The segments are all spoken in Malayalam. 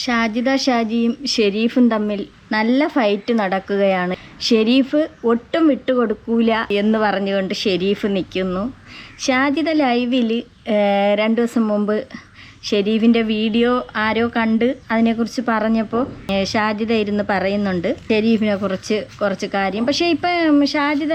ഷാജിദ ഷാജിയും ഷെരീഫും തമ്മിൽ നല്ല ഫൈറ്റ് നടക്കുകയാണ്. ഷെരീഫ് ഒട്ടും വിട്ടുകൊടുക്കൂല എന്ന് പറഞ്ഞുകൊണ്ട് ഷെരീഫ് നിൽക്കുന്നു. ഷാജിദ ലൈവിൽ രണ്ട് ദിവസം മുമ്പ് ഷെരീഫിന്റെ വീഡിയോ ആരോ കണ്ട് അതിനെക്കുറിച്ച് പറഞ്ഞപ്പോൾ ഷാജിദ ഇരുന്ന് പറയുന്നുണ്ട്. ഷെരീഫിനെ കുറിച്ച് കുറച്ച് കാര്യം. പക്ഷേ ഇപ്പം ഷാജിദ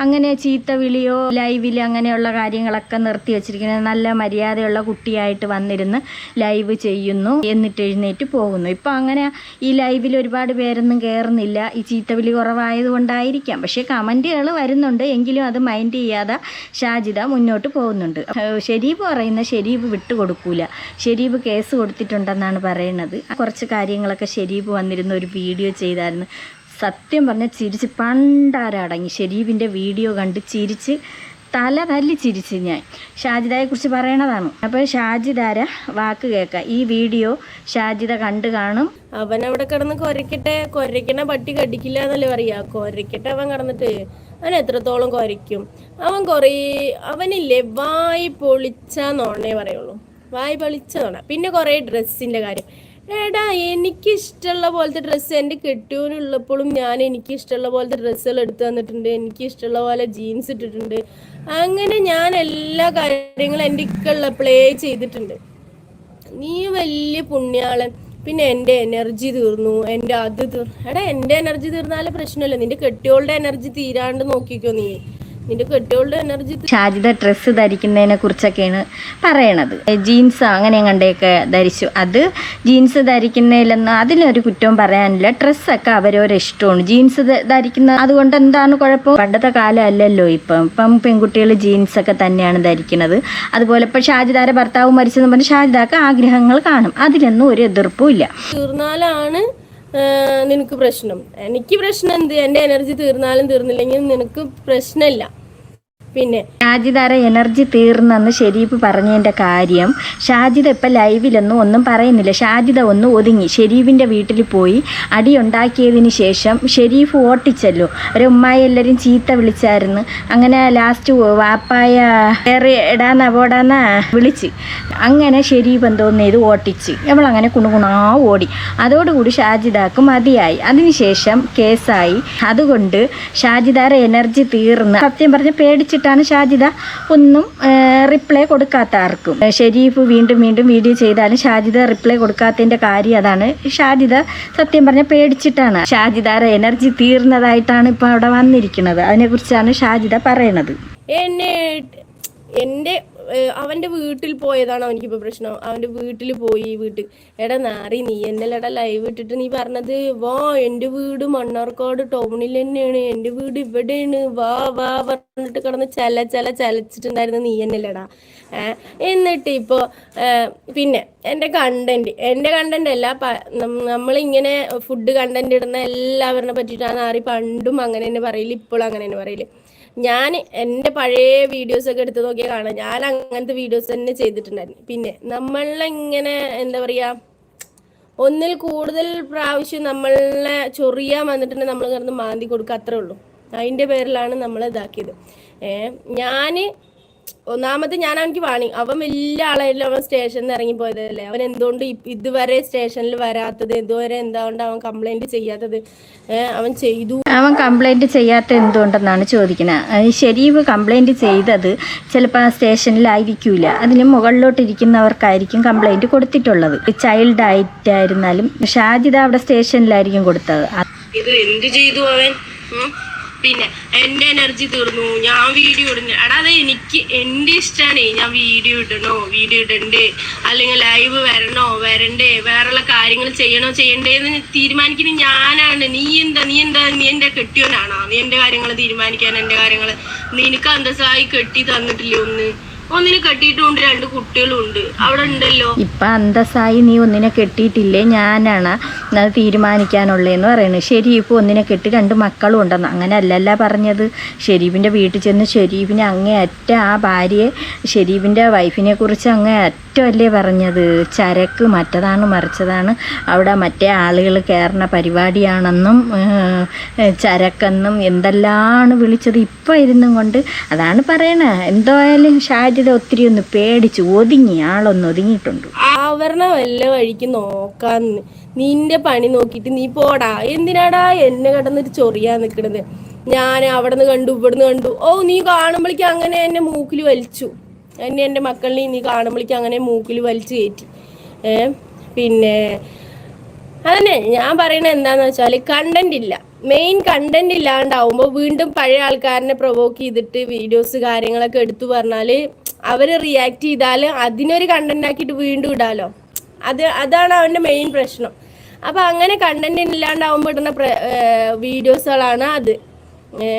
അങ്ങനെ ചീത്ത വിളിയോ ലൈവിൽ അങ്ങനെയുള്ള കാര്യങ്ങളൊക്കെ നിർത്തി വെച്ചിരിക്കുന്നത് നല്ല മര്യാദയുള്ള കുട്ടിയായിട്ട് വന്നിരുന്ന് ലൈവ് ചെയ്യുന്നു എന്നിട്ട് എഴുന്നേറ്റ് പോകുന്നു. ഇപ്പം അങ്ങനെ ഈ ലൈവിൽ ഒരുപാട് പേരൊന്നും കയറുന്നില്ല ഈ ചീത്തവിളി കുറവായതുകൊണ്ടായിരിക്കാം പക്ഷേ കമന്റുകൾ വരുന്നുണ്ട്. എങ്കിലും അത് മൈൻഡ് ചെയ്യാതെ ഷാജിദ മുന്നോട്ട് പോകുന്നുണ്ട്. ഷെരീഫ് പറയുന്ന ഷെരീഫ് വിട്ടുകൊടുക്കൂല. ഷെരീഫ് കേസ് കൊടുത്തിട്ടുണ്ടെന്നാണ് പറയുന്നത്. കുറച്ച് കാര്യങ്ങളൊക്കെ ഷെരീബ് വന്നിരുന്ന ഒരു വീഡിയോ ചെയ്തായിരുന്നു. സത്യം പറഞ്ഞാൽ ചിരിച്ച് പണ്ടാരടങ്ങി. ഷെരീബിന്റെ വീഡിയോ കണ്ട് ചിരിച്ച് തല തല്ലി ചിരിച്ച് ഞാൻ. ഷാജിദയെക്കുറിച്ച് പറയണതാണ്. അപ്പോൾ ഷാജിദാര വാക്ക് കേൾക്കുക ഈ വീഡിയോ ഷാജിദ കണ്ടു കാണും. അവൻ അവിടെ കിടന്ന് കൊരക്കട്ടെ കൊരക്കണ പട്ടി കടിക്കില്ല എന്നല്ലേ പറയാ? കൊരക്കട്ടെ അവൻ കിടന്നിട്ട്. അവൻ എത്രത്തോളം കൊരയ്ക്കും? അവൻ കുറേ അവനില്ലേ വായി പൊളിച്ചാന്നോണേ പറയുള്ളൂ. വായി പളിച്ചതാണ് പിന്നെ കുറേ ഡ്രസ്സിന്റെ കാര്യം. എടാ എനിക്ക് ഇഷ്ടമുള്ള പോലത്തെ ഡ്രസ്സ് എന്റെ കെട്ടുവിനുള്ളപ്പോഴും ഞാൻ എനിക്ക് ഇഷ്ടമുള്ള പോലത്തെ ഡ്രസ്സുകൾ എടുത്തു തന്നിട്ടുണ്ട്. എനിക്ക് ഇഷ്ടമുള്ള പോലെ ജീൻസ് ഇട്ടിട്ടുണ്ട്. അങ്ങനെ ഞാൻ എല്ലാ കാര്യങ്ങളും എന്റെ പ്ലേ ചെയ്തിട്ടുണ്ട്. നീ വലിയ പുണ്യാളൻ. പിന്നെ എന്റെ എനർജി തീർന്നു. എന്റെ അത് തീർ എടാ എന്റെ എനർജി തീർന്നാലേ പ്രശ്നമല്ല. നിന്റെ കെട്ടിയോളുടെ എനർജി തീരാണ്ട് നോക്കിക്കോ നീ. ഷാജിദ ഡ്രസ്സ് ധരിക്കുന്നതിനെ കുറിച്ചൊക്കെയാണ് പറയണത്. ജീൻസ് അങ്ങനെ കണ്ടൊക്കെ ധരിച്ചു. അത് ജീൻസ് ധരിക്കുന്നതിലൊന്നും അതിനൊരു കുറ്റവും പറയാനില്ല. ഡ്രസ്സൊക്കെ അവരോരോ ഇഷ്ടമാണ്. ജീൻസ് ധരിക്കുന്ന അതുകൊണ്ട് എന്താണ് കുഴപ്പം? പണ്ടത്തെ കാലം അല്ലല്ലോ ഇപ്പം. ഇപ്പം പെൺകുട്ടികൾ ജീൻസൊക്കെ തന്നെയാണ് ധരിക്കുന്നത്. അതുപോലെ ഇപ്പം ഷാജിദാരെ ഭർത്താവ് മരിച്ചെന്ന് പറഞ്ഞ് ഷാജിദാക്ക് ആഗ്രഹങ്ങൾ കാണും. അതിലൊന്നും ഒരു എതിർപ്പും ഇല്ല. തീർന്നാലാണ് നിനക്ക് പ്രശ്നം. എനിക്ക് പ്രശ്നം എന്ത്? എന്റെ എനർജി തീർന്നാലും തീർന്നില്ലെങ്കിലും നിനക്ക് പ്രശ്നമില്ല. പിന്നെ. ഷാജിദാര എനർജി തീർന്നെന്ന് ഷെരീഫ് പറഞ്ഞതിന്റെ കാര്യം ഷാജിദ ഇപ്പം ലൈവിലൊന്നും ഒന്നും പറയുന്നില്ല. ഷാജിദ ഒന്ന് ഒതുങ്ങി. ഷെരീഫിന്റെ വീട്ടിൽ പോയി അടി ഉണ്ടാക്കിയതിന് ശേഷം ഷെരീഫ് ഓട്ടിച്ചല്ലോ. ഒരു ഉമ്മായി എല്ലാവരും ചീത്ത വിളിച്ചായിരുന്നു. അങ്ങനെ ലാസ്റ്റ് വാപ്പായ കയറി ഇടാന്ന പോടാന്ന വിളിച്ച്. അങ്ങനെ ഷെരീഫ് എന്തോന്ന് ചെയ്ത് ഓട്ടിച്ച്. നമ്മളങ്ങനെ കുണുകുണാ ഓടി. അതോടുകൂടി ഷാജിദാക്ക് മതിയായി. അതിനുശേഷം കേസായി. അതുകൊണ്ട് ഷാജിദാര എനർജി തീർന്ന് സത്യം പറഞ്ഞ് പേടിച്ചിട്ടാണ് ഷാജിദ ഒന്നും റിപ്ലൈ കൊടുക്കാത്ത ആർക്കും ഷെരീഫ് വീണ്ടും വീണ്ടും വീഡിയോ ചെയ്താലും ഷാജിദ റിപ്ലൈ കൊടുക്കാത്തതിന്റെ കാര്യം അതാണ്. ഷാജിദ സത്യം പറഞ്ഞാൽ പേടിച്ചിട്ടാണ്. ഷാജിദാരെ എനർജി തീർന്നതായിട്ടാണ് ഇപ്പോൾ അവിടെ വന്നിരിക്കുന്നത്. അതിനെക്കുറിച്ചാണ് ഷാജിദ പറയണത്. എന്നെ എന്റെ അവന്റെ വീട്ടിൽ പോയതാണ് അവനിക്കിപ്പോൾ പ്രശ്നം. അവന്റെ വീട്ടിൽ പോയി വീട്ടിൽ എടാ നാറി നീ എന്നല്ലടാ ലൈവ് ഇട്ടിട്ട് നീ പറഞ്ഞത് വാ എന്റെ വീട് മണ്ണാർക്കാട് ടൗണിൽ തന്നെയാണ് എന്റെ വീട് ഇവിടെയാണ് വാ വാ പറഞ്ഞിട്ട് കിടന്ന് ചല ചല ചലച്ചിട്ടുണ്ടായിരുന്നു നീ എന്നല്ലടാ. എന്നിട്ട് ഇപ്പോൾ പിന്നെ എന്റെ കണ്ടന്റ് എന്റെ കണ്ടന്റ് അല്ല നമ്മളിങ്ങനെ ഫുഡ് കണ്ടന്റ് ഇടുന്ന എല്ലാവരെ പറ്റിയിട്ടാണ് നാറി പണ്ടും അങ്ങനെ തന്നെ പറയില്ല ഇപ്പോഴും അങ്ങനെ തന്നെ പറയില്ല ഞാൻ എന്റെ പഴയ വീഡിയോസ് ഒക്കെ എടുത്ത് നോക്കിയാൽ കാണാം ഞാൻ അങ്ങനത്തെ വീഡിയോസ് തന്നെ ചെയ്തിട്ടുണ്ടായിരുന്നു. പിന്നെ നമ്മളിങ്ങനെ എന്താ പറയുക ഒന്നിൽ കൂടുതൽ പ്രാവശ്യം നമ്മളെ ചൊറിയാൻ വന്നിട്ടുണ്ടെങ്കിൽ നമ്മൾ കിടന്ന് മാന്തി കൊടുക്കുക അത്രേ ഉള്ളൂ. അതിന്റെ പേരിലാണ് നമ്മൾ ഇതാക്കിയത്. ഞാൻ ഒന്നാമത് ഞാൻ അവനക്ക് വാണി. അവൻ വലിയ ആളായില്ല അവൻ സ്റ്റേഷനിൽ നിന്ന് ഇറങ്ങിപ്പോയതല്ലേ. അവൻ എന്തുകൊണ്ട് ഇതുവരെ സ്റ്റേഷനിൽ വരാത്തത്? ഇതുവരെ എന്തുകൊണ്ട് അവൻ കംപ്ലൈന്റ് ചെയ്യാത്തത്? അവൻ ചെയ്തു. അവൻ കംപ്ലൈന്റ് ചെയ്യാത്ത എന്തുകൊണ്ടെന്നാണ് ചോദിക്കുന്നത്. അത് ഷെരീഫ് കംപ്ലൈന്റ് ചെയ്തത് ചിലപ്പോൾ ആ സ്റ്റേഷനിലായിരിക്കൂല. അതിന് മുകളിലോട്ടിരിക്കുന്നവർക്കായിരിക്കും കംപ്ലൈന്റ് കൊടുത്തിട്ടുള്ളത്. ചൈൽഡ് ആയിട്ടായിരുന്നാലും ഷാജിദ അവിടെ സ്റ്റേഷനിലായിരിക്കും കൊടുത്തത്. ഇത് എന്ത് ചെയ്തു അവൻ? പിന്നെ എന്റെ എനർജി തീർന്നു. ഞാൻ വീഡിയോ ഇടുന്നു എടാ അത് എനിക്ക് എന്റെ ഇഷ്ടമാണ് ഞാൻ വീഡിയോ ഇടണോ? വീഡിയോ ഇടണ്ടേ? അല്ലെങ്കിൽ ലൈവ് വരണോ? വരണ്ടേ? വേറെയുള്ള കാര്യങ്ങൾ ചെയ്യണോ? ചെയ്യണ്ടേ എന്ന് തീരുമാനിക്കുന്നത് ഞാനാണ്. നീ എന്താ നീ എന്താ നീ എന്റെ കെട്ടിയോനാണോ നീ എന്റെ കാര്യങ്ങൾ തീരുമാനിക്കാൻ എന്റെ കാര്യങ്ങൾ നിനക്ക് അന്തസ്സായി കെട്ടി തന്നിട്ടില്ലേ ഒന്ന്? ഒന്നിന് കെട്ടിയിട്ടുണ്ട് രണ്ട് കുട്ടികളുണ്ട്. അവിടെ ഉണ്ടല്ലോ. ഇപ്പൊ അന്തസ്സായി നീ ഒന്നിനെ കെട്ടിയിട്ടില്ലേ? ഞാനാണ് അത് തീരുമാനിക്കാനുള്ളതെന്ന് പറയുന്നത്. ഷെരീഫ് ഒന്നിനെ കെട്ടി രണ്ട് മക്കളും ഉണ്ടെന്ന്. അങ്ങനെ അല്ലല്ല പറഞ്ഞത്. ഷെരീഫിന്റെ വീട്ടിൽ ചെന്ന് ഷെരീഫിനെ അങ്ങേ അറ്റ ആ ഭാര്യയെ ഷെരീഫിന്റെ വൈഫിനെ കുറിച്ച് അങ്ങേ അറ്റ കുറ്റമല്ലേ പറഞ്ഞത്? ചരക്ക് മറ്റതാണ് മറിച്ചതാണ്. അവിടെ മറ്റേ ആളുകൾ കയറുന്ന പരിപാടിയാണെന്നും ചരക്കെന്നും എന്തെല്ലാമാണ് വിളിച്ചത് ഇപ്പം ഇരുന്നും കൊണ്ട് അതാണ് പറയണേ. എന്തായാലും ഷാജിത ഒത്തിരി ഒന്ന് പേടിച്ച് ഒതുങ്ങി ആളൊന്ന് ഒതുങ്ങിയിട്ടുണ്ട്. ആവരണ വല്ല വഴിക്ക് നോക്കാന്ന് നിന്റെ പണി നോക്കിയിട്ട് നീ പോടാ. എന്തിനാടാ എന്നെ കിടന്നിട്ട് ചൊറിയാൻ നിൽക്കണത് ഞാൻ അവിടെ നിന്ന് കണ്ടു ഇവിടുന്ന് കണ്ടു. ഓ നീ കാണുമ്പോഴേക്കും അങ്ങനെ എന്നെ മൂക്കിൽ വലിച്ചു. എന്നെ എന്റെ മക്കളിനെ ഇനി കാണുമ്പോഴേക്കും അങ്ങനെ മൂക്കിൽ വലിച്ചു കയറ്റി. പിന്നെ അതന്നെ ഞാൻ പറയണത് എന്താന്ന് വെച്ചാൽ കണ്ടന്റ് ഇല്ല. മെയിൻ കണ്ടന്റ് ഇല്ലാണ്ടാവുമ്പോൾ വീണ്ടും പഴയ ആൾക്കാരനെ പ്രൊവോക്ക് ചെയ്തിട്ട് വീഡിയോസ് കാര്യങ്ങളൊക്കെ എടുത്തു പറഞ്ഞാൽ അവർ റിയാക്ട് ചെയ്താൽ അതിനൊരു കണ്ടന്റ് ആക്കിയിട്ട് വീണ്ടും ഇടാലോ? അത് അതാണ് അവന്റെ മെയിൻ പ്രശ്നം. അപ്പം അങ്ങനെ കണ്ടന്റ് ഇല്ലാണ്ടാവുമ്പോൾ ഇടുന്ന വീഡിയോസുകളാണ് അത്. ഏ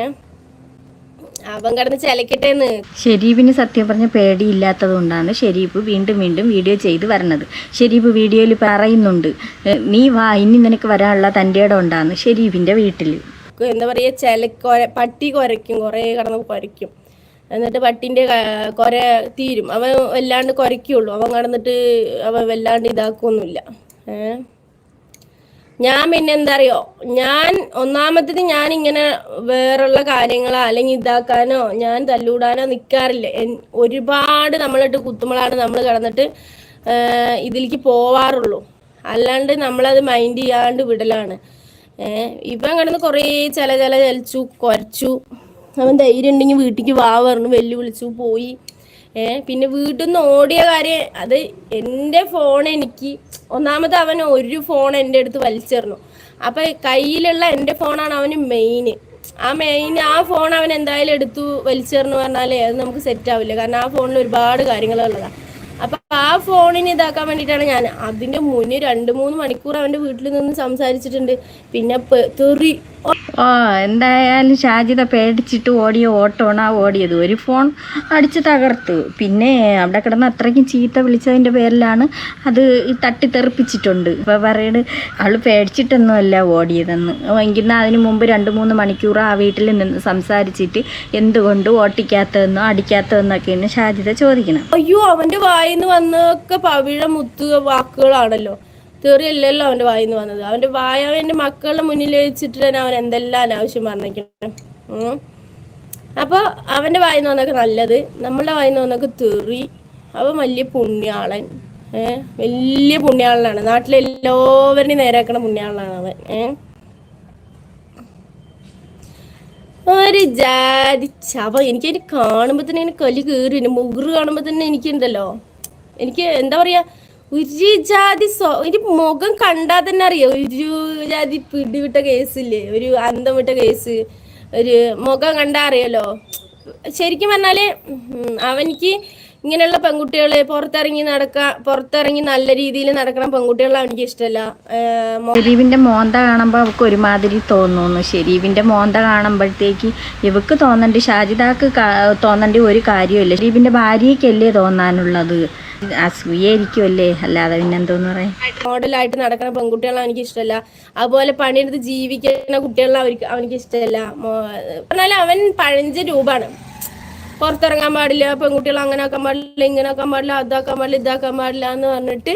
അവൻ കിടന്ന് ചിലക്കട്ടേന്ന്. ഷെരീബിന് സത്യം പറഞ്ഞ പേടിയില്ലാത്തത് കൊണ്ടാണ് ഷെരീഫ് വീണ്ടും വീണ്ടും വീഡിയോ ചെയ്ത് വരണത്. ഷെരീഫ് വീഡിയോയിൽ പറയുന്നുണ്ട് നീ വാ ഇനി നിനക്ക് വരാനുള്ള തന്റെ ഇടം ഉണ്ടാന്ന് ഷെരീഫിന്റെ വീട്ടിൽ എന്താ പറയുക ചില പട്ടി കുരയ്ക്കും കുറേ കിടന്ന് കുരയ്ക്കും. എന്നിട്ട് പട്ടിന്റെ ക- കൊര തീരും. അവൻ വല്ലാണ്ട് കുരയ്ക്കുള്ളൂ. അവൻ കിടന്നിട്ട് അവൻ വല്ലാണ്ട് ഇതാക്കൊന്നുമില്ല. ഏ? ഞാൻ പിന്നെ എന്താ അറിയോ ഞാൻ ഒന്നാമത്തത് ഞാൻ ഇങ്ങനെ വേറുള്ള കാര്യങ്ങളോ അല്ലെങ്കിൽ ഇതാക്കാനോ ഞാൻ തല്ലൂടാനോ നിൽക്കാറില്ല ഒരുപാട് നമ്മളിട്ട് കുത്തുമ്പോഴാണ് നമ്മൾ കിടന്നിട്ട് ഇതിലേക്ക് പോവാറുള്ളൂ. അല്ലാണ്ട് നമ്മളത് മൈൻഡ് ചെയ്യാണ്ട് വിടലാണ്. ഇപ്പം കിടന്ന് കുറേ ചില ചില ചലിച്ചു കുറച്ചു അവൻ ധൈര്യം ഉണ്ടെങ്കിൽ വീട്ടിലേക്ക് വാ പറഞ്ഞു വെല്ലുവിളിച്ചു പോയി. ഏ പിന്നെ വീട്ടിൽ നിന്ന് ഓടിയ കാര്യം അത് എന്റെ ഫോൺ എനിക്ക് ഒന്നാമത് അവൻ ഒരു ഫോൺ എന്റെ അടുത്ത് വലിച്ചെറിഞ്ഞു. അപ്പൊ കയ്യിലുള്ള എന്റെ ഫോണാണ് അവന് മെയിൻ ആ മെയിൻ ആ ഫോൺ അവൻ എന്തായാലും എടുത്തു വലിച്ചെറിഞ്ഞു പറഞ്ഞാലേ അത് നമുക്ക് സെറ്റ് ആവില്ല. കാരണം ആ ഫോണിൽ ഒരുപാട് കാര്യങ്ങളുള്ളതാണ് ആ ഫോണിന് ഇതാക്കാൻ വേണ്ടിട്ടാണ് ഞാൻ അതിന്റെ മുന്നേ രണ്ട് മൂന്ന് മണിക്കൂർ അവന്റെ വീട്ടിൽ നിന്ന് സംസാരിച്ചിട്ടുണ്ട്. പിന്നെ തെറി. ഓ എന്തായാലും ഷാജിത പേടിച്ചിട്ട് ഓടിയ ഓട്ടമാണ് ആ ഓടിയത്. ഒരു ഫോൺ അടിച്ച് തകർത്തു. പിന്നെ അവിടെ കിടന്ന് അത്രയ്ക്കും ചീത്ത വിളിച്ചതിന്റെ പേരിലാണ് അത് തട്ടിത്തെറിപ്പിച്ചിട്ടുണ്ട്. ഇപ്പോൾ പറയുന്നത് അവൾ പേടിച്ചിട്ടൊന്നുമല്ല ഓടിയതെന്ന്. എങ്കിൽ അതിന് മുമ്പ് രണ്ട് മൂന്ന് മണിക്കൂർ ആ വീട്ടിൽ നിന്ന് സംസാരിച്ചിട്ട് എന്തുകൊണ്ട് ഓട്ടിക്കാത്തതെന്നോ അടിക്കാത്തതെന്നൊക്കെയാണ് ഷാജിത ചോദിക്കണം. അയ്യോ അവന്റെ വായിന്ന് വന്നൊക്കെ പവിഴ മുത്തു വാക്കുകളാണല്ലോ. തെറിയല്ലല്ലോ അവന്റെ വായിന്ന് വന്നത്. അവന്റെ വായ അവന്റെ മക്കളുടെ മുന്നിൽ വെച്ചിട്ട് തന്നെ അവൻ എന്തെല്ലാം അനാവശ്യം പറഞ്ഞേക്കണം ഉം. അപ്പൊ അവന്റെ വായിന്ന് വന്നൊക്കെ നല്ലത്. നമ്മളുടെ വായിന്ന് വന്നൊക്കെ തെറി. അവൻ വലിയ പുണ്യാളൻ. ഏഹ് വലിയ പുണ്യാളനാണ്. നാട്ടിലെ എല്ലാവരുടെയും നേരാക്കണ പുണ്യാളനാണ് അവൻ. ഏഹ് ഒരു ജാതി ചവ. എനിക്കതിന് കാണുമ്പോ കാണുമ്പോൾ തന്നെ കലി കയറി മുഗറ് കാണുമ്പോൾ തന്നെ എനിക്കുണ്ടല്ലോ. എനിക്ക് എന്താ പറയാ ഒരു ജാതി സ്വ ഒരു മുഖം കണ്ടാൽ തന്നെ അറിയാം? ഒരു ജാതി പിടിവിട്ട കേസില്ലേ? ഒരു അന്തം വിട്ട കേസ്. ഒരു മുഖം കണ്ടാൽ അറിയാലോ? ശരിക്കും പറഞ്ഞാൽ അവനിക്ക് ഇങ്ങനെയുള്ള പെൺകുട്ടികളെ പുറത്തിറങ്ങി നടക്ക പുറത്തിറങ്ങി നല്ല രീതിയിൽ നടക്കണം പെൺകുട്ടികളെ എനിക്ക് ഇഷ്ടമല്ല. ഷെരീവിന്റെ മോന്ത കാണുമ്പോൾ അവൾക്ക് ഒരുമാതിരി തോന്നുന്നു. ഷെരീവിന്റെ മോന്ത കാണുമ്പോഴത്തേക്ക് ഇവക്ക് തോന്നണ്ട് ഷാജിദാക്ക് തോന്നണ്ട ഒരു കാര്യമില്ല ഷെരീവിന്റെ ഭാര്യയ്ക്കല്ലേ തോന്നാനുള്ളത്? അസൂയായിരിക്കുമല്ലേ അല്ലാതെ പിന്നെന്തോന്ന് പറയാ? മോഡലായിട്ട് നടക്കുന്ന പെൺകുട്ടികളെ എനിക്ക് ഇഷ്ടമല്ല. അതുപോലെ പണിയെടുത്ത് ജീവിക്കുന്ന കുട്ടികളെ അവർക്ക് അവനിക്ക് ഇഷ്ടമല്ല. പറഞ്ഞാൽ അവൻ പഴഞ്ച രൂപമാണ് പുറത്തിറങ്ങാൻ പാടില്ല പെൺകുട്ടികൾ അങ്ങനെ ആക്കാൻ പാടില്ല ഇങ്ങനെ ആക്കാൻ പാടില്ല അതാക്കാൻ പാടില്ല ഇതാക്കാൻ പാടില്ല എന്ന് പറഞ്ഞിട്ട്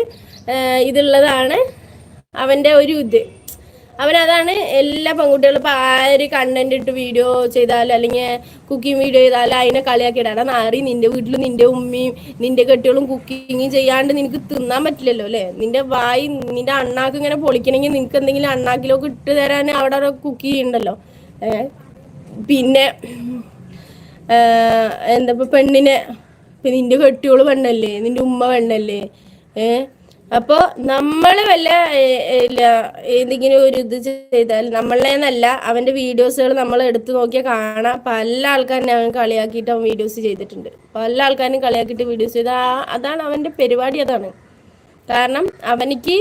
ഇതുള്ളതാണ് അവന്റെ ഒരു ഇത്. അവനതാണ് എല്ലാ പെൺകുട്ടികളും ഇപ്പം ആര് കണ്ടന്റ് ഇട്ട് വീഡിയോ ചെയ്താലും അല്ലെങ്കിൽ കുക്കിംഗ് വീഡിയോ ചെയ്താലും അതിനെ കളിയാക്കി ഇടാം നാറി നിന്റെ വീട്ടിൽ നിന്റെ ഉമ്മയും നിന്റെ കെട്ടികളും കുക്കിങ് ചെയ്യാണ്ട് നിനക്ക് തിന്നാൻ പറ്റില്ലല്ലോ അല്ലേ? നിന്റെ വായി നിന്റെ അണ്ണാക്ക് ഇങ്ങനെ പൊളിക്കണമെങ്കിൽ നിനക്ക് എന്തെങ്കിലും അണ്ണാക്കിലോ ഇട്ട് തരാൻ അവിടെ കുക്ക് ചെയ്യണ്ടല്ലോ. പിന്നെ എന്താ ഇപ്പൊ പെണ്ണിനെ പിന്നെ നിന്റെ കെട്ടിയോൾ പെണ്ണല്ലേ നിന്റെ ഉമ്മ പെണ്ണല്ലേ ഏ? അപ്പൊ നമ്മൾ വല്ല എന്തെങ്കിലും ഒരു ഇത് ചെയ്താൽ നമ്മളേന്നല്ല അവന്റെ വീഡിയോസുകൾ നമ്മൾ എടുത്തു നോക്കിയാൽ കാണാം. പല ആൾക്കാരും അവൻ കളിയാക്കിയിട്ട് അവൻ വീഡിയോസ് ചെയ്തിട്ടുണ്ട്. പല ആൾക്കാരും കളിയാക്കിയിട്ട് വീഡിയോസ് ചെയ്ത് അതാണ് അവന്റെ പരിപാടി അതാണ്. കാരണം അവനിക്ക്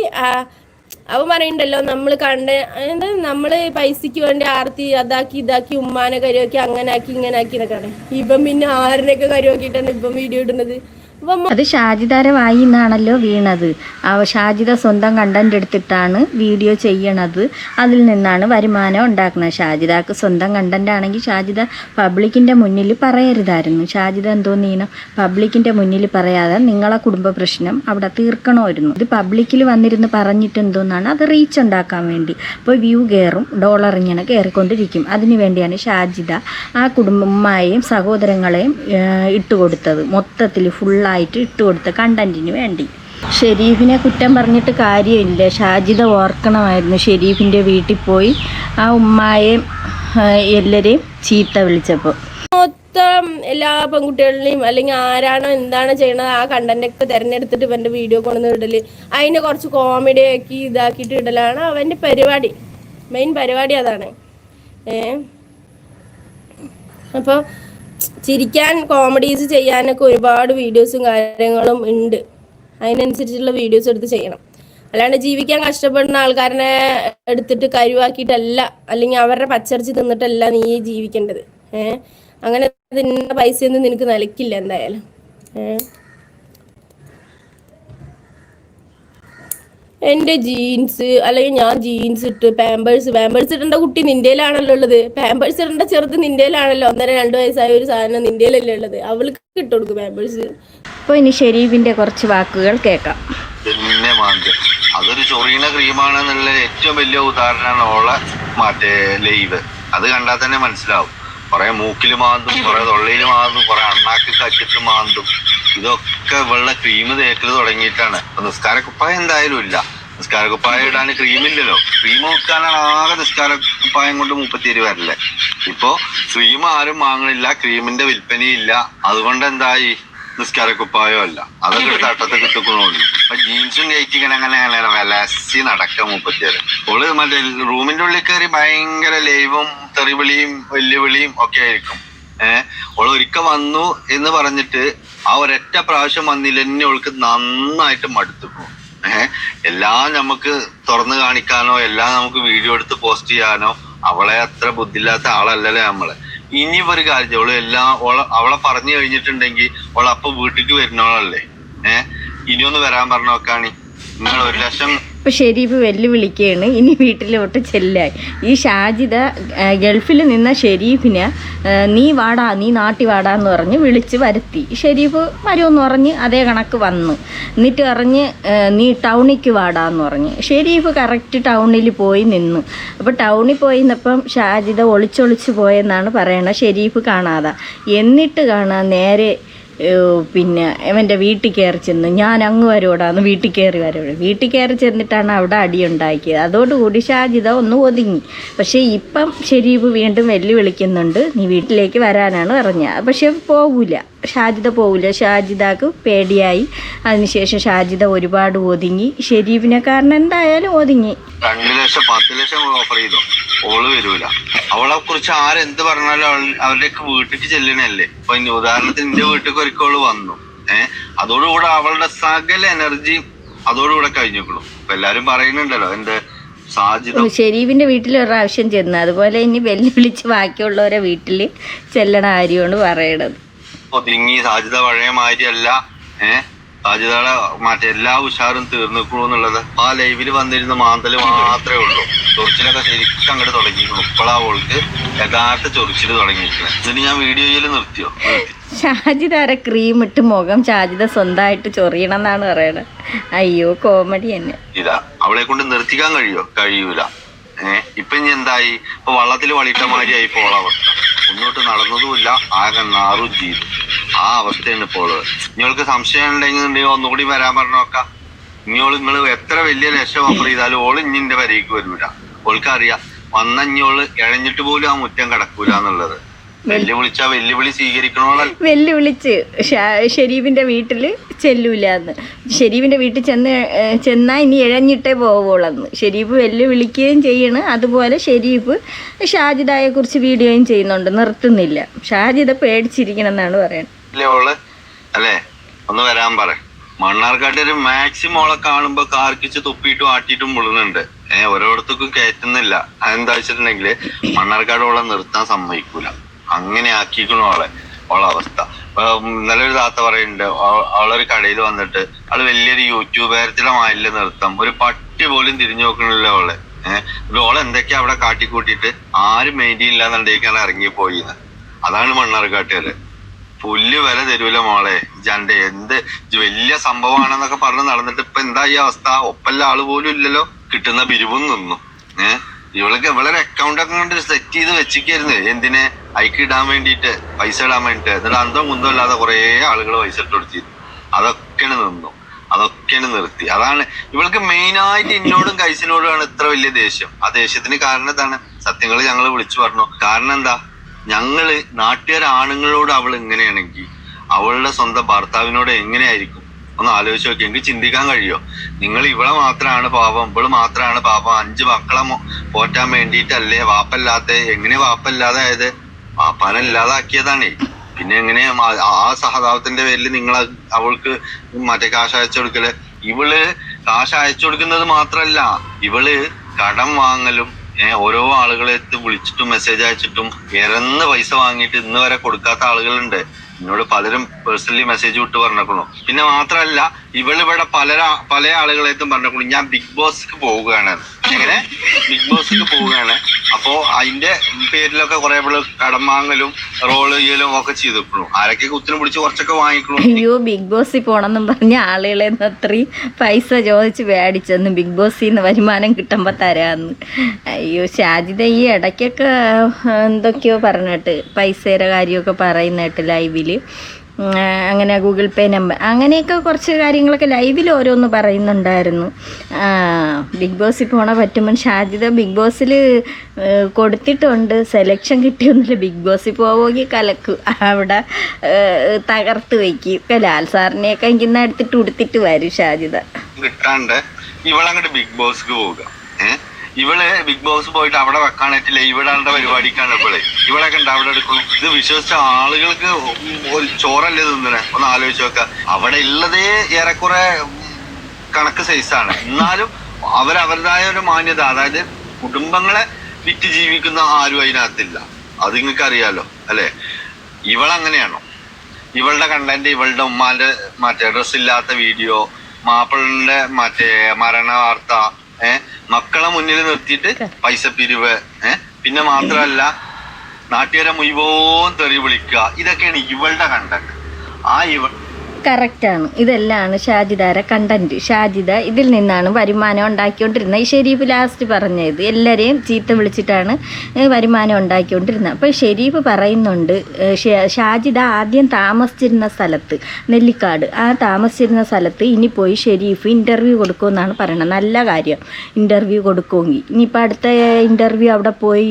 അവൻ പറയണ്ടല്ലോ നമ്മൾ കണ്ട എന്താ നമ്മൾ പൈസക്ക് വേണ്ടി ആർത്തി അതാക്കി ഇതാക്കി ഉമ്മാനെ കരുവാക്കി അങ്ങനെ ആക്കി ഇങ്ങനെ ആക്കി എന്നൊക്കെയാണ്. ഇപ്പം പിന്നെ ആരുടെയൊക്കെ കരുവാക്കിയിട്ടാണ് ഇപ്പം വീഡിയോ ഇടുന്നത്? അത് ഷാജിദാരെ വായി നിന്നാണല്ലോ വീണത്. ഷാജിദ സ്വന്തം കണ്ടന്റ് എടുത്തിട്ടാണ് വീഡിയോ ചെയ്യണത്. അതിൽ നിന്നാണ് വരുമാനം ഉണ്ടാക്കുന്നത്. ഷാജിദാക്ക് സ്വന്തം കണ്ടന്റ് ആണെങ്കിൽ ഷാജിദ പബ്ലിക്കിന്റെ മുന്നിൽ പറയരുതായിരുന്നു. ഷാജിദ എന്തോ നീണം പബ്ലിക്കിന്റെ മുന്നിൽ പറയാതെ നിങ്ങളെ കുടുംബ പ്രശ്നം അവിടെ തീർക്കണമായിരുന്നു. ഇത് പബ്ലിക്കിൽ വന്നിരുന്ന് പറഞ്ഞിട്ട് എന്തോന്നാണ്? അത് റീച്ച് ഉണ്ടാക്കാൻ വേണ്ടി. അപ്പോൾ വ്യൂ കയറും ഡോളർ ഇങ്ങനെ കയറിക്കൊണ്ടിരിക്കും. അതിനു വേണ്ടിയാണ് ഷാജിദ ആ കുടുംബമായും സഹോദരങ്ങളെയും ഇട്ടുകൊടുത്തത്. മൊത്തത്തിൽ ഫുള്ളായിട്ട് ഇട്ടുകൊടുത്ത കണ്ടന്റിന് വേണ്ടി. ഷെരീഫിനെ കുറ്റം പറഞ്ഞിട്ട് കാര്യമില്ല. ഷാജിദ ഓർക്കണമായിരുന്നു ഷെരീഫിന്റെ വീട്ടിൽ പോയി ആ ഉമ്മായെയും എല്ലാരെയും ചീത്ത വിളിച്ചപ്പോൾ. മൊത്തം എല്ലാ പെൺകുട്ടികളിലെയും അല്ലെങ്കിൽ ആരാണോ എന്താണോ ചെയ്യണത് ആ കണ്ടന്റ് ഒക്കെ തിരഞ്ഞെടുത്തിട്ട് ഇവന്റെ വീഡിയോ കൊണ്ടുവന്ന് ഇടൽ. അതിനെ കുറച്ച് കോമഡി ആക്കി ഇതാക്കിയിട്ട് ഇടലാണ് അവന്റെ പരിപാടി. മെയിൻ പരിപാടി അതാണ്. ഏ? അപ്പോൾ ചിരിക്കാൻ കോമഡീസ് ചെയ്യാനൊക്കെ ഒരുപാട് വീഡിയോസും കാര്യങ്ങളും ഉണ്ട്. അതിനനുസരിച്ചുള്ള വീഡിയോസ് എടുത്ത് ചെയ്യണം. അല്ലാണ്ട് ജീവിക്കാൻ കഷ്ടപ്പെടുന്ന ആൾക്കാരനെ എടുത്തിട്ട് കരുവാക്കിയിട്ടല്ല അല്ലെങ്കിൽ അവരുടെ പച്ചറിച്ച് തിന്നിട്ടല്ല നീ ജീവിക്കേണ്ടത്. ഏഹ്? അങ്ങനെ നിന്ന പൈസയൊന്നും നിനക്ക് നിലക്കില്ല എന്തായാലും. ഏഹ്? എന്റെ ജീൻസ് അല്ലെങ്കിൽ ഞാൻ ജീൻസ് ഇട്ട് പാമ്പേഴ്സ് പാമ്പേഴ്സ് ഇടേണ്ട കുട്ടി നിന്റേലാണല്ലോ ഉള്ളത്. പാമ്പേഴ്സ് ഇടേണ്ട ചെറുത് നിന്റേലാണല്ലോ ഒന്നര രണ്ട് വയസ്സായ ഒരു സാധനം നിന്റേലല്ലേ ഉള്ളത്. അവൾക്ക് ഇട്ടുകൊടുക്കും പാമ്പേഴ്സ് അപ്പോൾ ഇനി ഷെരീഫിന്റെ കുറച്ച് വാക്കുകൾ കേൾക്കാം. അതൊരു ചൊറിയുന്ന ക്രീമാണെന്നുള്ള ഏറ്റവും വലിയ ഉദാഹരണമാണ് ഓളെ മറ്റേ ലൈവ്. അത് കണ്ടാൽ തന്നെ മനസ്സിലാവും. കുറെ മൂക്കിൽ മാന്തും കുറെ തൊള്ളയിൽ മാന്തും കുറെ അണ്ണാക്കി കച്ചിട്ട് മാന്തും. ഇതൊക്കെ വെള്ള ക്രീം തേക്കൽ തുടങ്ങിയിട്ടാണ്. അപ്പൊ നിസ്കാര കുപ്പായം എന്തായാലും ഇല്ല. നിസ്കാര കുപ്പായം ഇടാൻ ക്രീമില്ലല്ലോ ക്രീം വെക്കാനാണ് ആകെ നിസ്കാര കുപ്പായം കൊണ്ട് മുപ്പത്തിയേര് വരല്ലേ ഇപ്പോ ക്രീം ആരും വാങ്ങണില്ല ക്രീമിന്റെ വിൽപ്പനയില്ല അതുകൊണ്ട് എന്തായി? നിസ്കാര കുപ്പായോ അല്ല അതൊക്കെ തട്ടത്തെ കിട്ടുക്കുന്നുള്ളൂ അപ്പൊ ജീൻസും ഇങ്ങനെ അങ്ങനെ അങ്ങനെ വിലസി നടക്ക മുപ്പത്തിയാറ് ഓൾ മറ്റേ റൂമിന്റെ ഉള്ളിൽ കയറി ഭയങ്കര ലൈവും തെറിവിളിയും വെല്ലുവിളിയും ഒക്കെ ആയിരിക്കും. ഏഹ് ഓൾ ഒരിക്കൽ വന്നു എന്ന് പറഞ്ഞിട്ട് ആ ഒരൊറ്റ പ്രാവശ്യം വന്നില്ലെന്നെ ഓൾക്ക് നന്നായിട്ട് മടുത്തു. ഏഹ് എല്ലാം നമുക്ക് തുറന്നു കാണിക്കാനോ എല്ലാം നമുക്ക് വീഡിയോ എടുത്ത് പോസ്റ്റ് ചെയ്യാനോ അവളെ അത്ര ബുദ്ധിയില്ലാത്ത ആളല്ലല്ലേ നമ്മൾ. ഇനി ഒരു കാര്യം ഓൾ എല്ലാം അവളെ പറഞ്ഞു കഴിഞ്ഞിട്ടുണ്ടെങ്കിൽ ഓളെ അപ്പൊ വീട്ടിലേക്ക് വരുന്നോളല്ലേ ഏഹ് ഇനിയൊന്ന് വരാൻ പറഞ്ഞ നോക്കാണി. നിങ്ങൾ ഒരു ലക്ഷം ഇപ്പോൾ ഷെരീഫ് വെല്ലുവിളിക്കുകയാണ്. ഇനി വീട്ടിലോട്ട് ചെല്ലായി ഈ ഷാജിദ ഗൾഫിൽ നിന്ന ഷെരീഫിനെ നീ വാടാ നീ നാട്ടി വാടാ എന്ന് പറഞ്ഞ് വിളിച്ച് വരുത്തി. ഷെരീഫ് വരുമെന്ന് പറഞ്ഞ് അതേ കണക്ക് വന്നു. എന്നിട്ട് പറഞ്ഞ് നീ ടൗണിക്ക് വാടാ എന്ന് പറഞ്ഞ്. ഷെരീഫ് കറക്റ്റ് ടൗണിൽ പോയി നിന്നു. അപ്പോൾ ടൗണിൽ പോയി നിന്നപ്പം ഷാജിദ ഒളിച്ചൊളിച്ച് പോയെന്നാണ് പറയണത്. ഷെരീഫ് കാണാതെ. എന്നിട്ട് കാണാൻ നേരെ പിന്നെ അവന്റെ വീട്ടിൽ കയറി ചെന്ന്. ഞാൻ അങ്ങ് വരോടാന്ന് വീട്ടിൽ കയറി വരോട് വീട്ടിൽ കയറി ചെന്നിട്ടാണ് അവിടെ അടിയുണ്ടാക്കിയത് അതോടുകൂടി ഷാജിത ഒന്ന് ഒതുങ്ങി. പക്ഷേ ഇപ്പം ഷെരീഫ് വീണ്ടും വെല്ലുവിളിക്കുന്നുണ്ട്. നീ വീട്ടിലേക്ക് വരാനാണ് പറഞ്ഞത്. പക്ഷെ പോകൂല ഷാജിദ പോവില്ല. ഷാജിദക്ക് പേടിയായി. അതിനുശേഷം ഷാജിദ ഒരുപാട് ഒതുങ്ങി. ഷെരീഫിനെ കാരണം എന്തായാലും ഒതുങ്ങി. രണ്ടു ലക്ഷം പത്ത് ലക്ഷം ഓഫർ ചെയ്തോ. ഓൾ വരൂല. അവളെ കുറിച്ച് ആരെന്ത് പറഞ്ഞാലും അവൾ അവരുടെയൊക്കെ വീട്ടിലേക്ക് ചെല്ലണല്ലേ ഇപ്പൊ ഉദാഹരണത്തിന് എന്റെ വീട്ടിലേക്ക് ഒരിക്കൽ വന്നു. ഏഹ് അതോടുകൂടെ അവളുടെ സകല എനർജി അതോടുകൂടെ കഴിഞ്ഞിട്ടുള്ളൂ ഇപ്പൊ എല്ലാരും പറയുന്നുണ്ടല്ലോ എന്റെ ഷെരീഫിന്റെ വീട്ടിൽ ഒരു പ്രാവശ്യം ചെന്ന്. അതുപോലെ ഇനി വെല്ലുവിളിച്ച് ബാക്കിയുള്ളവരെ വീട്ടിൽ ചെല്ലണ കാര്യമാണ് പറയണത്. ഒതുങ്ങി സാധ്യത പഴയ മാതിരി അല്ല ഏഹ് സാധ്യതയുടെ മറ്റേ എല്ലാ ഉഷാറും തീർന്നിക്കുള്ളൂ എന്നുള്ളത്. ആ ലൈവിൽ വന്നിരുന്ന മാന്തൽ മാത്രമേ ഉള്ളൂ. ചൊറിച്ചിലൊക്കെ ശരിക്കും അങ്ങോട്ട് തുടങ്ങിയിരുന്നു ഇപ്പോഴാ അവൾക്ക് യഥാർത്ഥ ചൊറിച്ചിൽ തുടങ്ങിയിരിക്കുന്നത്. എന്നിട്ട് ഞാൻ വീഡിയോയിൽ നിർത്തിയോ? നിർത്തി. ആരെ ക്രീം ഇട്ട് മുഖം ഷാജിദ സ്വന്തമായിട്ട് ചൊറിയണം എന്നാണ് പറയണത്. അയ്യോ കോമഡി തന്നെ. ഇതാ അവളെ കൊണ്ട് നിർത്തിക്കാൻ കഴിയോ? കഴിയൂല. ഏഹ് ഇപ്പൊ ഇനി എന്തായി? ഇപ്പൊ വള്ളത്തിൽ വളിയിട്ട ആയി ഇപ്പോൾ അവസ്ഥ. മുന്നോട്ട് നടന്നതുമില്ല. ആകെ നാറു ചെയ്തു ആ അവസ്ഥയാണ് ഇപ്പോൾ നിങ്ങൾക്ക് സംശയം ഉണ്ടെങ്കിൽ ഒന്നുകൂടി വരാൻ പറഞ്ഞു നോക്കാം ഇനിയോൾ നിങ്ങൾ എത്ര വലിയ ലക്ഷം ഓഫർ ചെയ്താലും ഓൾ ഇഞ്ഞിന്റെ വരേക്ക് വരൂല. ഓൾക്കറിയാം. വന്ന ഇഞ്ഞോൾ ഇഴഞ്ഞിട്ട് പോലും ആ മുറ്റം കിടക്കൂല എന്നുള്ളത് വെല്ലുവിളിച്ചാ വെല്ലുവിളി സ്വീകരിക്കണോളല്ല വെല്ലുവിളിച്ച്. ഷെരീഫിന്റെ വീട്ടിൽ ചെല്ലൂലെന്ന്. ഷെരീഫിന്റെ വീട്ടിൽ ചെന്ന് ചെന്നാ ഇനി ഇഴഞ്ഞിട്ടേ പോവുള്ളെന്ന് ഷെരീഫ് വെല്ലുവിളിക്കുകയും ചെയ്യണ്. അതുപോലെ ഷെരീഫ് ഷാജിദായെക്കുറിച്ച് വീഡിയോയും ചെയ്യുന്നുണ്ട്. നിർത്തുന്നില്ല. ഷാജിദ പേടിച്ചിരിക്കണം എന്നാണ് പറയുന്നത്. അല്ലേ? ഒന്ന് വരാൻ പറ. മണ്ണാർക്കാട്ട് മാക്സിമം ഓളെ കാണുമ്പോ കാർക്കിച്ച് തുപ്പിയിട്ടും ആട്ടിയിട്ടും മുളുന്നുണ്ട് ഏഹ് ഓരോരുത്തർക്കും കയറ്റുന്നില്ല. അതെന്താ വെച്ചിട്ടുണ്ടെങ്കിൽ മണ്ണാർക്കാട് ഓളെ നിർത്താൻ സമ്മതിക്കൂല. അങ്ങനെ ആക്കിക്കണു അവളെ. അവളെ അവസ്ഥ. നല്ലൊരു താത്ത പറയുന്നുണ്ട് അവ- അവളൊരു കടയിൽ വന്നിട്ട് അവൾ വലിയൊരു യൂട്യൂബേരത്തിലെ മാലില്ല നൃത്തം ഒരു പട്ടി പോലും തിരിഞ്ഞു നോക്കണില്ല അവളെ. ഏഹ് ഓളെ എന്തൊക്കെയാ അവിടെ കാട്ടിക്കൂട്ടിയിട്ട്? ആരും മെയിന്റെയിൻ ഇല്ലാന്നുണ്ടെങ്കിൽ ഇറങ്ങിപ്പോയി അതാണ് മണ്ണാർക്കാട്ടുകാര്. പുല്ല് വില തരൂല മോളെ. ജണ്ട എന്ത് വലിയ സംഭവമാണെന്നൊക്കെ പറഞ്ഞ് നടന്നിട്ട് ഇപ്പൊ എന്താ ഈ അവസ്ഥ? ഒപ്പല്ല ആൾ പോലും ഇല്ലല്ലോ. കിട്ടുന്ന ബിരുവും നിന്നു. ഏഹ് ഇവൾക്ക് ഇവളൊരു അക്കൗണ്ട് ഒക്കെ കൊണ്ട് സെറ്റ് ചെയ്ത് വെച്ചിരിക്കുന്നു എന്തിനെ? അയക്ക് ഇടാൻ വേണ്ടിയിട്ട് പൈസ ഇടാൻ വേണ്ടിയിട്ട്. എന്നിട്ട് അന്തം കുന്തം ഇല്ലാതെ കുറേ ആളുകൾ പൈസ ഇട്ട് കൊടുത്തിരുന്നു അതൊക്കെ നിന്നു. അതൊക്കെ നിർത്തി. അതാണ് ഇവൾക്ക് മെയിനായിട്ട് എന്നോടും കൈസിനോടുമാണ് ഇത്ര വലിയ ദേഷ്യം. ആ ദേഷ്യത്തിന് കാരണം എന്താണ്? സത്യങ്ങൾ ഞങ്ങൾ വിളിച്ചു പറഞ്ഞു. കാരണം എന്താ? ഞങ്ങൾ നാട്ടുകാർ ആണുങ്ങളോട് അവൾ എങ്ങനെയാണെങ്കിൽ അവളുടെ സ്വന്തം ഭർത്താവിനോട് എങ്ങനെയായിരിക്കും ഒന്ന് ആലോചിച്ച് നോക്കി എനിക്ക് ചിന്തിക്കാൻ കഴിയോ? നിങ്ങൾ ഇവളെ മാത്രമാണ് പാപം ഇവൾ മാത്രമാണ് പാപം. അഞ്ച് മക്കളെ പോറ്റാൻ വേണ്ടിയിട്ടല്ലേ വാപ്പല്ലാത്ത? എങ്ങനെ വാപ്പല്ലാതെ ആയത് വാപ്പാനെ ഇല്ലാതാക്കിയതാണേ. പിന്നെ എങ്ങനെ ആ സഹതാപത്തിന്റെ പേരിൽ നിങ്ങൾ അവൾക്ക് മറ്റേ കാശ് അയച്ചു കൊടുക്കൽ? ഇവൾ കാശ് അയച്ചു കൊടുക്കുന്നത് മാത്രല്ല ഇവൾ കടം വാങ്ങലും ഓരോ ആളുകളെ എത്തി വിളിച്ചിട്ടും മെസ്സേജ് അയച്ചിട്ടും ഇറന്ന് പൈസ വാങ്ങിയിട്ട് ഇന്ന് വരെ കൊടുക്കാത്ത ആളുകളുണ്ട്. എന്നോട് പലരും പേഴ്സണലി മെസ്സേജ് വിട്ട് പറഞ്ഞേക്കണു പിന്നെ മാത്രമല്ല ഇവളിവിടെ പല പല ആളുകളെത്തും പറഞ്ഞേക്കണു ഞാൻ ബിഗ് ബോസ്ക്ക് പോവുകയാണ്. എങ്ങനെ? ബിഗ് ബോസ്ക്ക് പോവുകയാണ്. അപ്പോ അതിന്റെ പേരിലൊക്കെ കുറെ ഇവൾ കടമാങ്ങലും റോൾ ചെയ്യലും ഒക്കെ ചെയ്തിട്ടു ആരൊക്കെ കുത്തിനും പിടിച്ച് കുറച്ചൊക്കെ വാങ്ങിക്കണം അയ്യോ ബിഗ് ബോസിൽ പോണെന്നും പറഞ്ഞ ആളുകളെ അത്രയും പൈസ ചോദിച്ച് മേടിച്ചെന്ന് ബിഗ് ബോസിൽ നിന്ന് വരുമാനം കിട്ടുമ്പോ തരാന്ന്. അയ്യോ ഷാജിത ഈ ഇടയ്ക്കൊക്കെ എന്തൊക്കെയോ പറഞ്ഞിട്ട് പൈസയുടെ കാര്യമൊക്കെ പറയുന്നിട്ട് ലൈവിൽ അങ്ങനെ ഗൂഗിൾ പേ നമ്പർ അങ്ങനെയൊക്കെ കുറച്ച് കാര്യങ്ങളൊക്കെ ലൈവിൽ ഓരോന്ന് പറയുന്നുണ്ടായിരുന്നു. ബിഗ് ബോസിൽ പോണ പറ്റുമ്പോൾ ഷാജിദ ബിഗ് ബോസിൽ കൊടുത്തിട്ടുണ്ട്. സെലക്ഷൻ കിട്ടിയൊന്നുമില്ല. ബിഗ് ബോസിൽ പോവുകയും കലക്കും. അവിടെ തകർത്ത് വയ്ക്കും. ഇപ്പം ലാൽ സാറിനെയൊക്കെ ഇങ്ങനെ എടുത്തിട്ട് ഉടുത്തിട്ട് വരും ഷാജിദ കിട്ടാണ്ട് ഇവളങ്ങോട്ട് ബിഗ് ബോസ്ക്ക് പോവുക. ഇവൾ ബിഗ് ബോസ് പോയിട്ട് അവിടെ വെക്കാൻ പറ്റില്ല. ഇവിടാളുടെ പരിപാടിക്കാണ് ഇവൾ. ഇവളൊക്കെ ഉണ്ട് അവിടെ എടുക്കണം ഇത് വിശ്വസിച്ച ആളുകൾക്ക് ഒരു ചോറല്ലേ തിന്നണേ? ഒന്ന് ആലോചിച്ച് നോക്ക. അവിടെ ഉള്ളതേ ഏറെക്കുറെ കണക്ക് സൈസാണ് എന്നാലും അവരവരുടേതായ ഒരു മാന്യത. അതായത് കുടുംബങ്ങളെ വിറ്റ് ജീവിക്കുന്ന ആരും അതിനകത്തില്ല. അത് നിങ്ങൾക്ക് അറിയാലോ അല്ലെ? ഇവളങ്ങനെയാണോ? ഇവളുടെ കണ്ടന്റ് ഇവളുടെ ഉമ്മാന്റെ മറ്റേ ഡ്രസ് ഇല്ലാത്ത വീഡിയോ മാപ്പിളിന്റെ മറ്റേ മരണ വാർത്ത ഏഹ് മക്കളെ മുന്നിൽ നിർത്തിയിട്ട് പൈസ പിരിവ് ഏഹ് പിന്നെ മാത്രമല്ല നാട്ടുകാരെ മുഴുവൻ തെറി വിളിക്കുക. ഇതൊക്കെയാണ് ഇവളുടെ കണ്ടന്റ് ആ ഇവ കറക്റ്റാണ് ഇതെല്ലാമാണ് ഷാജിദാരെ കണ്ടന്റ് ഷാജിദ ഇതിൽ നിന്നാണ് വരുമാനം ഉണ്ടാക്കിക്കൊണ്ടിരുന്നത്. ഈ ഷെരീഫ് ലാസ്റ്റ് പറഞ്ഞത്. എല്ലാവരെയും ചീത്ത വിളിച്ചിട്ടാണ് വരുമാനം ഉണ്ടാക്കിക്കൊണ്ടിരുന്നത്. അപ്പോൾ ഷെരീഫ് പറയുന്നുണ്ട് ഷാജിദ ആദ്യം താമസിച്ചിരുന്ന സ്ഥലത്ത് നെല്ലിക്കാട്. ആ താമസിച്ചിരുന്ന സ്ഥലത്ത് ഇനി പോയി ഷെരീഫ് ഇന്റർവ്യൂ കൊടുക്കുമെന്നാണ് പറയുന്നത്. നല്ല കാര്യം. ഇന്റർവ്യൂ കൊടുക്കുമെങ്കിൽ ഇനിയിപ്പോൾ അടുത്ത ഇന്റർവ്യൂ അവിടെ പോയി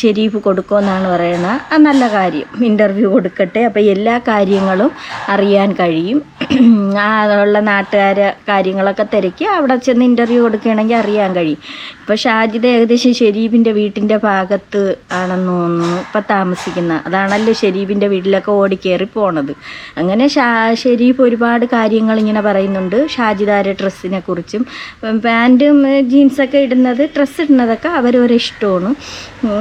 ഷെരീഫ് കൊടുക്കുമെന്നാണ് പറയുന്നത്. ആ നല്ല കാര്യം. ഇന്റർവ്യൂ കൊടുക്കട്ടെ. അപ്പോൾ എല്ലാ കാര്യങ്ങളും അറിയാൻ കഴിയും. ആ ഉള്ള നാട്ടുകാരെ കാര്യങ്ങളൊക്കെ തിരക്കി അവിടെ ചെന്ന് ഇന്റർവ്യൂ കൊടുക്കുകയാണെങ്കിൽ അറിയാൻ കഴിയും. ഇപ്പോൾ ഷാജിദ ഏകദേശം ഷെരീഫിന്റെ വീട്ടിന്റെ ഭാഗത്ത് ആണെന്ന് തോന്നുന്നു. ഇപ്പം താമസിക്കുന്ന അതാണല്ലോ ഷെരീഫിന്റെ വീട്ടിലൊക്കെ ഓടിക്കേറി പോണത്. അങ്ങനെ ഷാ ഷെരീഫ് ഒരുപാട് കാര്യങ്ങൾ ഇങ്ങനെ പറയുന്നുണ്ട്. ഷാജിദാരെ ഡ്രസ്സിനെ കുറിച്ചും പാന്റും ജീൻസൊക്കെ ഇടുന്നത് ഡ്രസ്സ് ഇടുന്നതൊക്കെ അവരവരെ ഇഷ്ടമാണ്.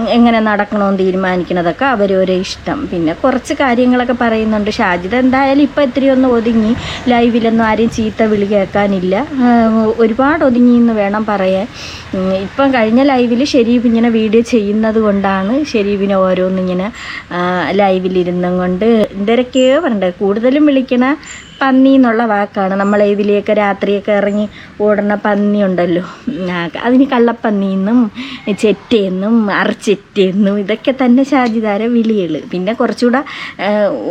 എങ്ങനെ നടക്കണമെന്ന് തീരുമാനിക്കുന്നതൊക്കെ അവരവരെ ഇഷ്ടം. പിന്നെ കുറച്ച് കാര്യങ്ങളൊക്കെ പറയുന്നുണ്ട്. ഷാജിദ എന്തായാലും ഇപ്പം എത്രയൊന്നും ഒതുങ്ങി ലൈവിലൊന്നും ആരെയും ചീത്ത വിളി കേൾക്കാനില്ല. ഒരുപാട് ഒതുങ്ങി എന്ന് വേണം പറയാൻ. ഇപ്പം കഴിഞ്ഞ ലൈവിൽ ഷെരീഫ് ഇങ്ങനെ വീഡിയോ ചെയ്യുന്നത് കൊണ്ടാണ് ഷെരീഫിനെ ഓരോന്നിങ്ങനെ ലൈവിലിരുന്നും കൊണ്ട്. എന്തൊക്കെയോ പറഞ്ഞിട്ട് കൂടുതലും വിളിക്കണ പന്നി എന്നുള്ള വാക്കാണ്. നമ്മൾ ഇതിലേക്ക് രാത്രിയൊക്കെ ഇറങ്ങി ഓടുന്ന പന്നി ഉണ്ടല്ലോ. അതിന് കള്ളപ്പന്നി എന്നും ചെറ്റയെന്നും അറച്ചെറ്റയെന്നും ഇതൊക്കെ തന്നെ ഷാജിതാര വിളികൾ പിന്നെ കുറച്ചുകൂടെ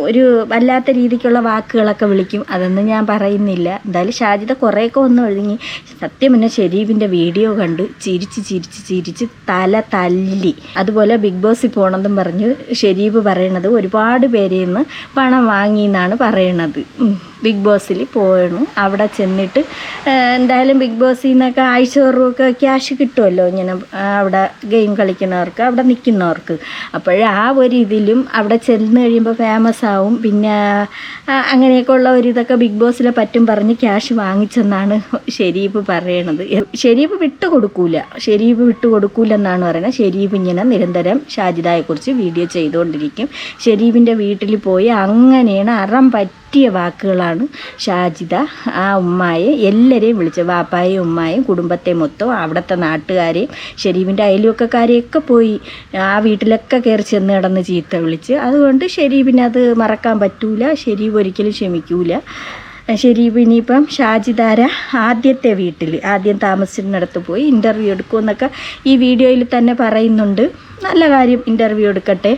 ഒരു വല്ലാത്ത രീതിക്കുള്ള വാക്കുകളൊക്കെ വിളിക്കും. അതൊന്നും ഞാൻ പറയുന്നില്ല. എന്തായാലും ഷാജിത കുറേയൊക്കെ ഒന്ന് ഒഴുങ്ങി സത്യം പിന്നെ ഷെരീഫിന്റെ വീഡിയോ കണ്ട് ചിരിച്ച് ചിരിച്ച് ചിരിച്ച് തല തല്ലി. അതുപോലെ ബിഗ് ബോസിൽ പോകണമെന്നും പറഞ്ഞ് ഷെരീഫ് പറയണത് ഒരുപാട് പേരിൽ നിന്ന് പണം വാങ്ങി എന്നാണ് പറയണത്. ബിഗ് ബോസിൽ പോകണു അവിടെ ചെന്നിട്ട് എന്തായാലും ബിഗ് ബോസിൽ നിന്നൊക്കെ ആഴ്ച ഒക്കെ ക്യാഷ് കിട്ടുമല്ലോ ഇങ്ങനെ അവിടെ ഗെയിം കളിക്കുന്നവർക്ക് അവിടെ നിൽക്കുന്നവർക്ക്. അപ്പോൾ ആ ഒരു ഇതിലും അവിടെ ചെന്ന് കഴിയുമ്പോൾ ഫേമസ് ആവും. പിന്നെ അങ്ങനെയൊക്കെ ഉള്ള ഒരു ഇതൊക്കെ ബിഗ് ബോസിലെ പറ്റും പറഞ്ഞ് ക്യാഷ് വാങ്ങിച്ചെന്നാണ് ഷെരീഫ് പറയണത്. ഷെരീഫ് വിട്ടു കൊടുക്കൂല. ഷെരീഫ് വിട്ടു കൊടുക്കൂലെന്നാണ് പറയുന്നത് ഷെരീഫ് ഇങ്ങനെ നിരന്തരം ഷാജിദായെക്കുറിച്ച് വീഡിയോ ചെയ്തുകൊണ്ടിരിക്കും. ഷെരീഫിന്റെ വീട്ടിൽ പോയി അങ്ങനെയാണ് അറം പറ്റിയ വാക്കുകളാണ് ഷാജിദ ആ ഉമ്മായെ എല്ലാവരെയും വിളിച്ചത് വാപ്പായും ഉമ്മായും കുടുംബത്തെ മൊത്തം അവിടുത്തെ നാട്ടുകാരെയും ഷെരീഫിന്റെ അയൽവക്കക്കാരെയൊക്കെ പോയി ആ വീട്ടിലൊക്കെ കയറി ചെന്ന് കിടന്ന് ചീത്ത വിളിച്ച്. അതുകൊണ്ട് ഷെരീഫിനെ അത് മറക്കാൻ പറ്റൂല ഷെരീഫ് ഒരിക്കലും ക്ഷമിക്കൂല. ഷെരീഫ് ഇനിയിപ്പം ഷാജിദാര ആദ്യത്തെ വീട്ടിൽ ആദ്യം താമസിച്ചിരുന്നിടത്ത് പോയി ഇന്റർവ്യൂ എടുക്കുമെന്നൊക്കെ ഈ വീഡിയോയിൽ തന്നെ പറയുന്നുണ്ട്. നല്ല കാര്യം ഇന്റർവ്യൂ എടുക്കട്ടെ.